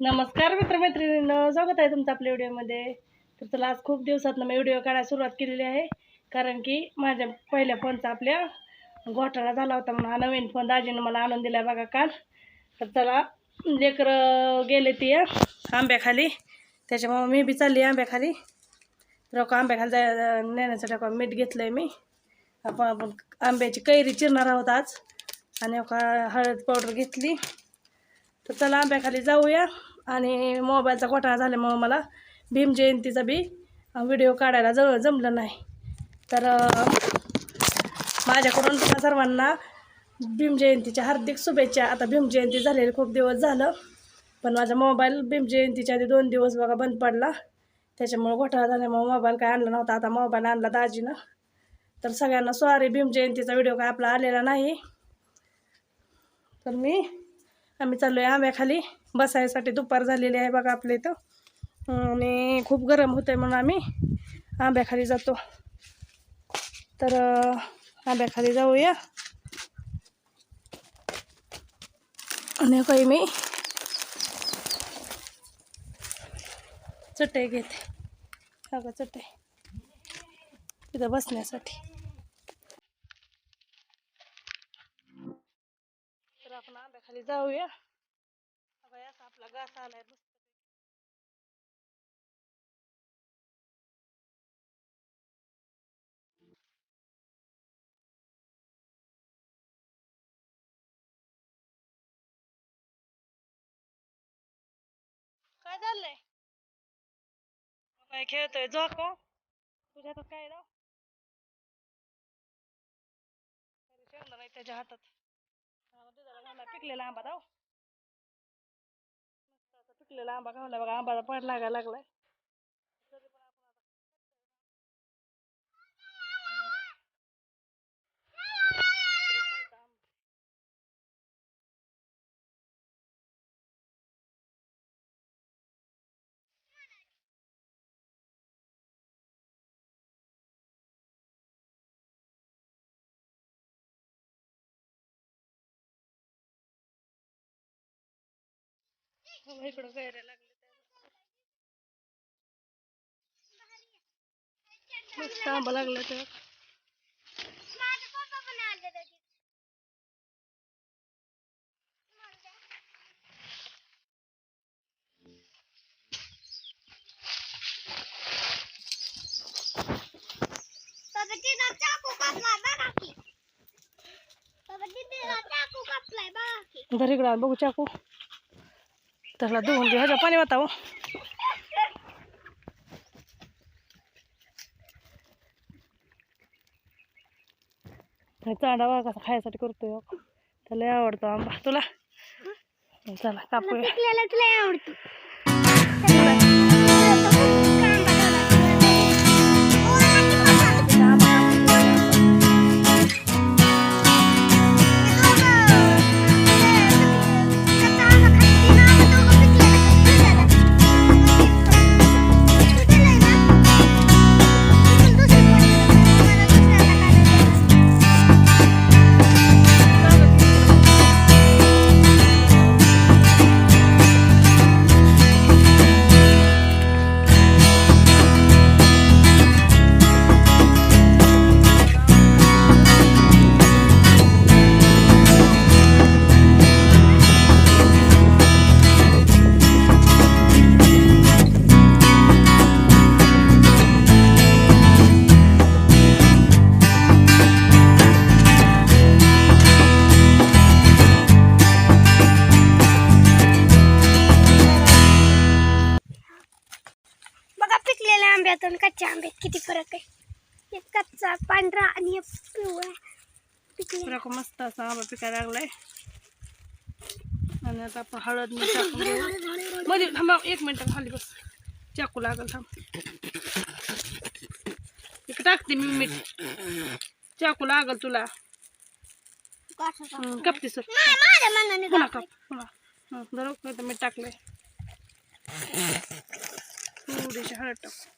नमस्कार मित्रमैत्रिणींनो स्वागत आहे तुमचं आपल्या व्हिडिओमध्ये तर चला आज खूप दिवसातनं मी व्हिडिओ काढायला सुरुवात केलेली आहे. कारण की माझ्या पहिल्या फोनचा आपल्या घोटाळा झाला होता म्हणून हा नवीन फोन दाजीनं मला आणून दिला बघा काल. तर चला लेकरं गेले ती आंब्याखाली. त्याच्यामुळं मी बी चालली आंब्याखाली. तर का आंब्याखाली जाय नेण्यासाठी का मीठ घेतलं आहे मी. आपण आपण आंब्याची कैरी चिरणार आहोत आज. आणि का हळद पावडर घेतली. तर चला आंब्याखाली जाऊया. आणि मोबाईलचा घोटाळा झाल्यामुळं मला भीम जयंतीचा बी व्हिडिओ काढायला जवळ जमलं नाही. तर माझ्याकडून तुम्हा सर्वांना भीम जयंतीच्या हार्दिक शुभेच्छा. आता भीम जयंती झालेली खूप दिवस झालं पण माझा मोबाईल भीम जयंतीच्या आधी दोन दिवस बघा बंद पडला. त्याच्यामुळं घोटाळा झाल्यामुळं मोबाईल काय आणला नव्हता. आता मोबाईल आणला दाजीनं. तर सगळ्यांना सॉरी भीम जयंतीचा व्हिडिओ काय आपला आलेला नाही. तर मी आम्ही चाललो आहे आंब्याखाली. बसायसाठी दुपार झालेली आहे बघा आपल्या इथं. आणि खूप गरम होतं आहे म्हणून आम्ही आंब्याखाली जातो. तर आंब्याखाली जाऊया. आणि काही मी चटई घेते. बघा चटई. तिथं बसण्यासाठी. तर आपण आंब्याखाली जाऊया. आपला घास आलाय मस्त काय चाललंय? काय खेळतोय? झोको तुझ्या हातात काय राव? शेवला नाही त्याच्या हातात. पिकलेला आंबा राव पिकलेला आंबा खावला बघा आंबाचा पड लागायला लागलाय. हो, इकडं गैऱ्या लागले मस्त आंबा लागला तर. धर इकडं बघू चाकू. त्याला धुवून घेऊ. ह्याच्या पाणी वाटावं हे. चांडा बघा कसा खायसाठी करतोय हो. त्याला लय आवडतो आंबा. तुला? चला कापूया. पिकलेला तुला आवडतो. आंब्यात आणि कच्च्या आंब्यात किती फरक आहे? एक कच्चा पांढरा आणि एक पिवळा. मस्त असा आंबा पिकायला लागलाय. आणि आता आपण हळद मीठ टाकून घेऊ. मध्ये थांबा एक मिनिट खाली बस. चाकू लागल थांब. इकडे टाकते मी मीठ. चाकू लागल तुला. हं, कपते सर. नाही माझ्या मनाने पुन्हा कप पुन्हा. हं, धरू का इथं मीठ टाकलंय. थोडीशी हळद टाकू.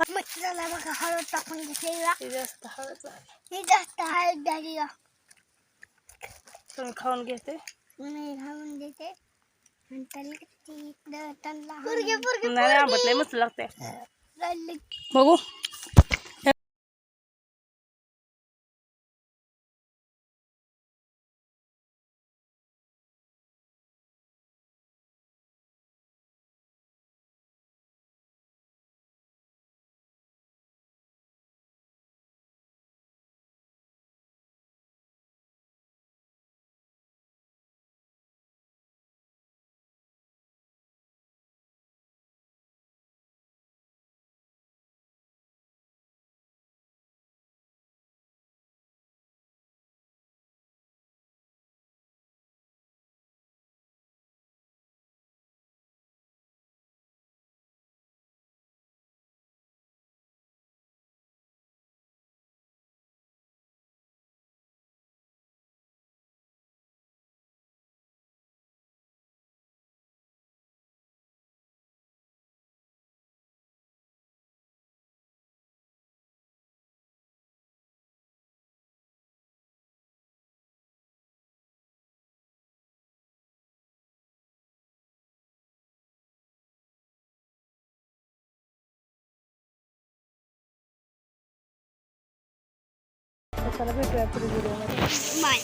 बघा हळद टाकून घेतलेला जास्त हळद. हे जास्त हळद झाली तुम्ही खाऊन घेते मी पोरगे पोरगे नाही आंबट लय मस्त लागते बघू. चला भेटूया पुढे व्हिडिओमध्ये माय